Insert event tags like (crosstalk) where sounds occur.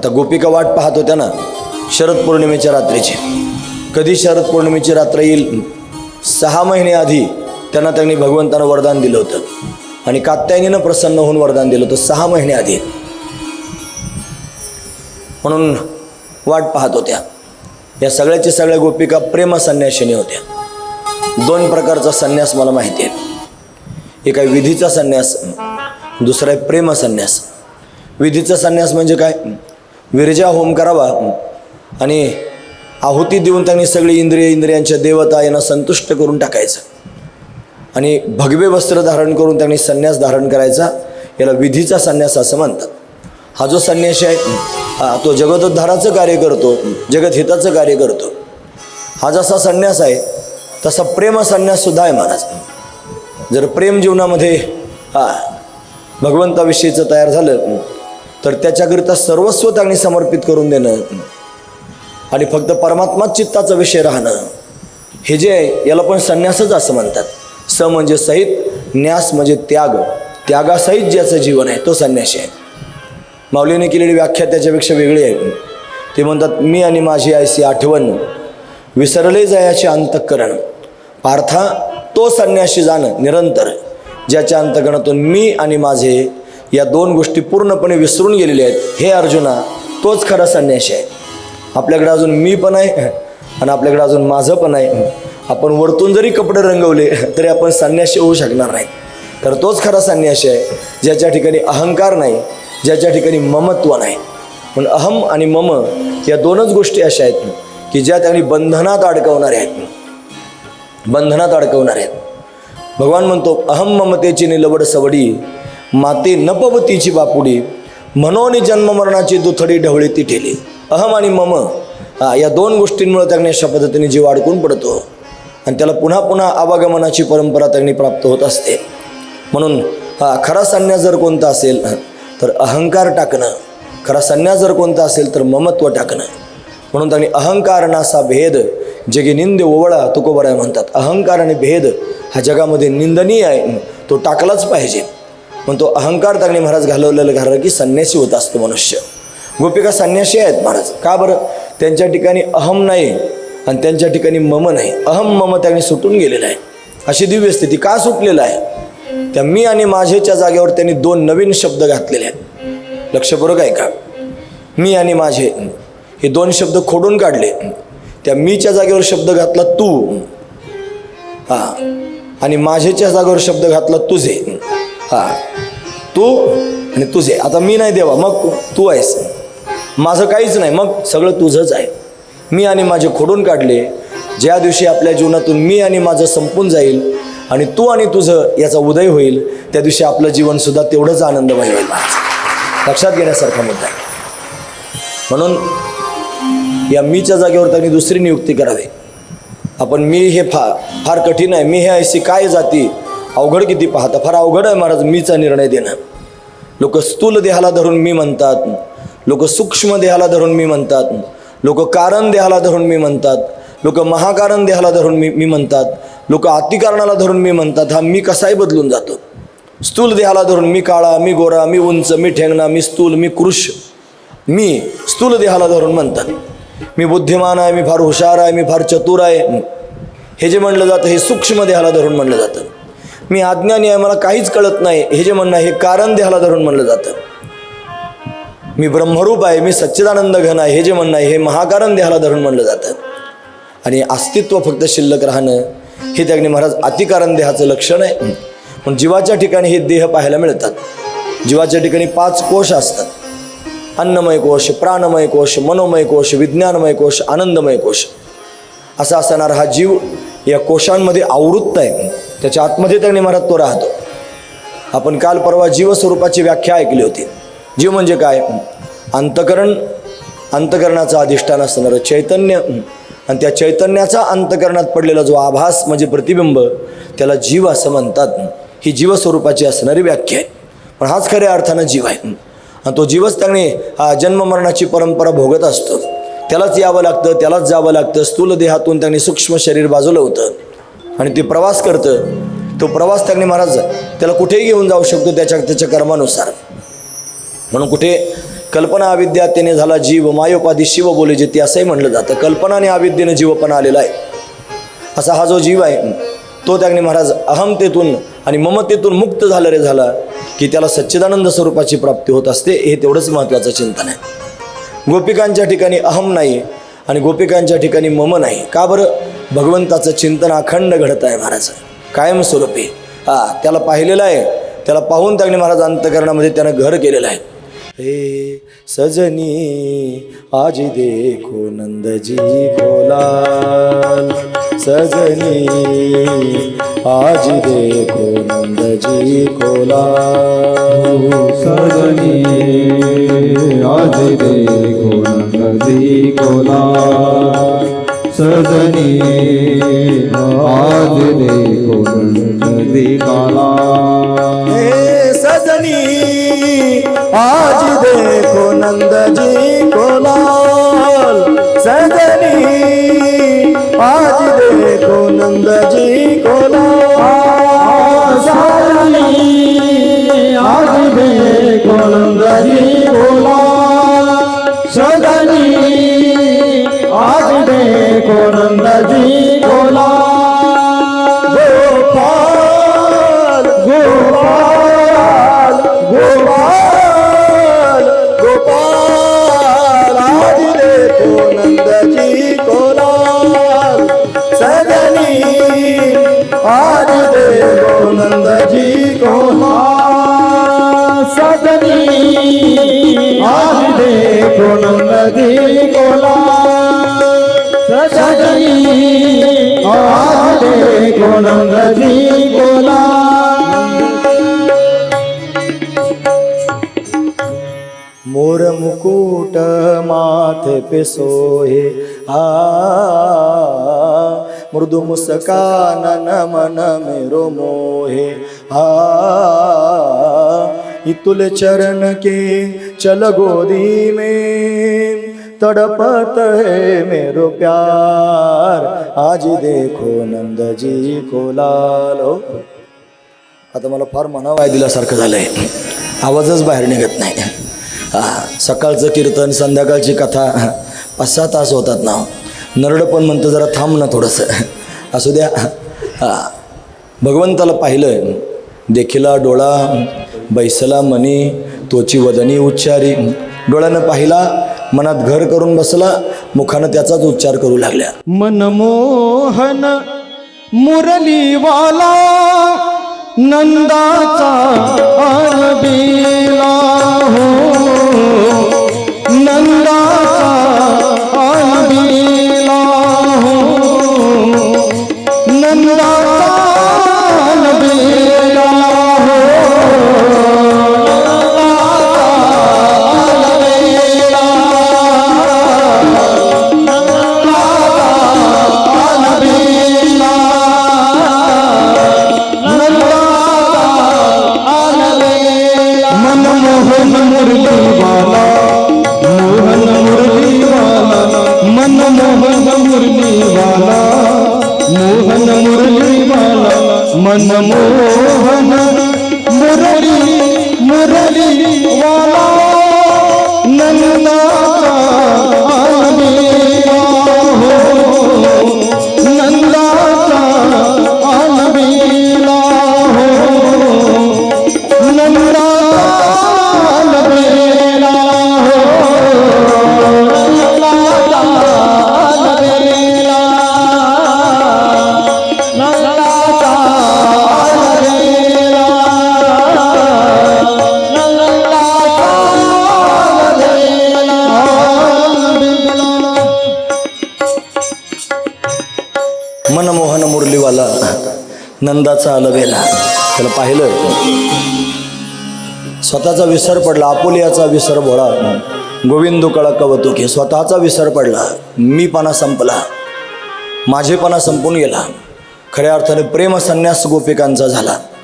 आता गोपिका वाट पाहत होत्या ना शरद पौर्णिमेच्या रात्रीची. कधी शरद पौर्णिमेची रात्र येईल? सहा महिने आधी त्यांना त्यांनी भगवंतानं वरदान दिलं होतं. आणि कात्यायनीनं प्रसन्न होऊन वरदान दिलं होतं सहा महिने आधी. म्हणून वाट पाहत होत्या. या सगळ्याच्या सगळ्या गोपिका प्रेम संन्याशिनी होत्या. दोन प्रकारचा संन्यास मला माहिती आहे. एक आहे विधीचा संन्यास दुसरा आहे प्रेम संन्यास. विधीचा संन्यास म्हणजे काय? विरजा होम करावा. आणि आहुती देऊन त्यांनी सगळी इंद्रिय इंद्रियांच्या देवता यांना संतुष्ट करून टाकायचं. आणि भगवे वस्त्र धारण करून त्यांनी संन्यास धारण करायचा. याला विधीचा संन्यास असं म्हणतात. हा जो संन्यासी आहे हा तो जगदोद्धाराचं कार्य करतो जगतहिताचं कार्य करतो. हा जसा संन्यास आहे तसा प्रेम संन्याससुद्धा आहे महाराज. जर प्रेम जीवनामध्ये हा भगवंताविषयीचं तयार झालं तर त्याच्याकरिता सर्वस्व त्यांनी समर्पित करून देणं. आणि फक्त परमात्माच चित्ताचा विषय राहणं. हे जे आहे याला पण संन्यासच असं म्हणतात. स म्हणजे सहित न्यास म्हणजे त्याग. त्यागासहित ज्याचं जीवन आहे तो संन्यासी आहे. माऊलीने केलेली व्याख्या त्याच्यापेक्षा वेगळी आहे. ते म्हणतात मी आणि माझी आयसी आठवण विसरले जायाचे अंतःकरण. पार्था तो संन्याशी जाणं निरंतर. ज्याच्या अंतकरणातून मी आणि माझे या दोन गोष्टी पूर्णपणे विसरून गेलेल्या आहेत. हे अर्जुना तोच खरा संन्याशी आहे. आपल्याकडे अजून मी पण आहे (laughs) आणि आपल्याकडे अजून माझं पण आहे. आपण वरतून जरी कपडे रंगवले (laughs) तरी आपण संन्याशी होऊ शकणार नाही. तर तोच खरा संन्याशी आहे ज्याच्या ठिकाणी अहंकार नाही ज्याच्या ठिकाणी ममत्व नाही. पण अहम आणि मम या दोनच गोष्टी अशा आहेत की ज्या त्यांनी बंधनात अडकवणाऱ्या आहेत. बंधनात अडकवणाऱ्या आहेत. भगवान म्हणतो अहम ममतेची निलवड सवडी माते नपवतीची बापुडी म्हणून जन्म मरणाची दुथडी ढवळी ती ठेली. अहम आणि मम हा, या दोन गोष्टींमुळे त्यांनी अशा पद्धतीने जीव अडकून पडतो. आणि त्याला पुन्हा पुन्हा आवागमनाची परंपरा त्यांनी प्राप्त होत असते. म्हणून हा खरा संन्यास जर कोणता असेल तर अहंकार टाकणं. खरा संन्यास जर कोणता असेल तर ममत्व टाकणं. म्हणून त्यांनी अहंकार नासा भेद जगी निंद ओवळा तुकोबराय म्हणतात. अहंकार आणि भेद हा जगामध्ये निंदनीय आहे. तो टाकलाच पाहिजे. पण तो अहंकार त्यांनी महाराज घालवलेलं घाललं की संन्यासी होत असतो मनुष्य. गोपिका संन्यासी आहेत महाराज. का बरं? त्यांच्या ठिकाणी अहम नाही आणि त्यांच्या ठिकाणी मम नाही. अहम मम त्यांनी सुटून गेलेलं आहे. अशी दिव्य स्थिती का सुटलेलं आहे? त्या मी आणि माझेच्या जागेवर त्यांनी दोन नवीन शब्द घातलेले आहेत. लक्षपूर्वक आहे का मी आणि माझे हे दोन शब्द खोडून काढले. त्या मीच्या जागेवर शब्द घातला तू. हां. आणि माझेच्या जागेवर शब्द घातला तुझे. हा. तू आणि तुझे. आता मी नाही देवा मग तू आहेस. माझं काहीच नाही मग सगळं तुझंच आहे. मी आणि माझे खोडून काढले. ज्या दिवशी आपल्या जीवनातून मी आणि माझं संपून जाईल आणि तू आणि तुझं याचा उदय होईल त्या दिवशी आपलं जीवनसुद्धा तेवढंच आनंदमय होईल लक्षात घेण्यासारखा मुद्दा आहे. म्हणून या मीच्या जागेवर त्यांनी दुसरी नियुक्ती करावी. आपण मी हे फार फार कठीण आहे. मी हे ऐशी काय जाती अवघड किती पाहता? फार अवघड आहे महाराज मीचा निर्णय देणं. लोक स्थूल देहाला धरून मी म्हणतात. लोक सूक्ष्म देहाला धरून मी म्हणतात. लोक कारण देहाला धरून मी म्हणतात. लोक महाकारण देहाला धरून मी मी म्हणतात. लोक अतिकारणाला धरून मी म्हणतात. हा मी कसाही बदलून जातो. स्थूल देहाला धरून मी काळा मी गोरा मी उंच मी ठेंगणा मी स्थूल मी कृश मी स्थूल देहाला धरून म्हणतात. मी बुद्धिमान आहे मी फार हुशार आहे मी फार चतुर आहे. हे जे म्हणलं जातं हे सूक्ष्म देहाला धरून म्हणलं जातं. मी अज्ञानी आहे मला काहीच कळत नाही. हे जे म्हणणं आहे हे कारण देहाला धरून म्हणलं जातं. मी ब्रह्मरूप आहे मी सच्चिदानंद घन आहे हे जे म्हणणं आहे हे महाकारण देहाला धरून म्हणलं जातं. आणि अस्तित्व फक्त शिल्लक राहणं हे त्याने महाराज अतिकारण देहाचं लक्षण आहे. पण जीवाच्या ठिकाणी हे देह पाहायला मिळतात. जीवाच्या ठिकाणी पाच कोश असतात. अन्नमय कोश प्राणमय कोश मनोमय कोश विज्ञानमय कोश आनंदमय कोश. असा असणारा हा जीव या कोशांमध्ये आवृत्त आहे. त्याच्या आतमध्ये त्याने मरात तो राहतो. आपण काल परवा जीवस्वरूपाची व्याख्या ऐकली होती. जीव म्हणजे काय? अंतकरण अंतकरणाचं अधिष्ठान असणारं चैतन्य. आणि त्या चैतन्याचा अंतकरणात पडलेला जो आभास म्हणजे प्रतिबिंब त्याला जीव असं म्हणतात. ही जीवस्वरूपाची असणारी व्याख्या आहे. पण हाच खऱ्या अर्थानं जीव आहे. आणि तो जीवच त्याने हा जन्ममरणाची परंपरा भोगत असतो. त्यालाच यावं लागतं त्यालाच जावं लागतं. स्थूल देहातून त्याने सूक्ष्म शरीर बाजूलं होतं आणि ते प्रवास करतं. तो प्रवास त्याने महाराज त्याला कुठेही घेऊन जाऊ शकतो त्याच्या त्याच्या कर्मानुसार. म्हणून कुठे कल्पना अविद्या त्याने झाला जीव मायोपाधी शिव बोले जे ते असंही म्हटलं जातं. कल्पना आणि अविद्येने जीवपणा आलेला आहे. असा हा जो जीव आहे तो त्याने महाराज अहमतेतून आणि ममतेतून मुक्त झालं रे झाला की त्याला सच्चिदानंद स्वरूपाची प्राप्ती होत असते हे तेवढंच महत्त्वाचं चिंतन आहे. गोपिकांच्या ठिकाणी अहम नाही आणि गोपिकांच्या ठिकाणी मम नाही. का बरं? भगवंताचं चिंतन अखंड घडत आहे महाराज. कायमस्वरूपी. हा त्याला पाहिलेलं आहे. त्याला पाहून त्याने महाराज अंतकरणामध्ये त्यानं घर केलेलं आहे. हे सजनी आजी देखो नंदजी बोला सजनी आज देखो नंदजी कोला सजनी आज देखो नंदी कोला सजनी आज देखो नंदी काला। हे सजनी आज देखो नंदजी कोला। आज सजनी आज देखो कोला सजनी आज देखो कोला मोर मुकुट माथे पे सोहे आ मृदु मुस्कान मन मेरो मोहे। हा इतुल चरण के चल गोदी में तड़पत है मेरो प्यार। आज देखो नंद जी को लालो हो। आता मला फार मनावाय दिल्यासारखं झालंय. आवाजच बाहेर निघत नाही. हा सकाळचं कीर्तन संध्याकाळची कथा पाच सहा तास होतात ना हो. नरड पण म्हणतं जरा थांब ना थोडंसं. असू द्या. हा. भगवंताला पाहिलं देखिला डोळा बैसला मनी तोची वदनी उच्चारी. डोळ्यानं पाहिला मनात घर करून बसला मुखानं त्याचाच उच्चार करू लागल्या. मनमोहन मुरलीवाला नंदाचा हो. मनमोहन मुरलीवाला नंदाचा अलबेला. त्याला पाहिलं. स्वतःचा विसर पडला. आपुलियाचा विसर भोळा. गोविंदो कळा कवतुकी. स्वतःचा विसर पडला. मीपणा संपला. माझेपणा संपून गेला. खऱ्या अर्थाने प्रेम संन्यास गोपिकांचा झाला.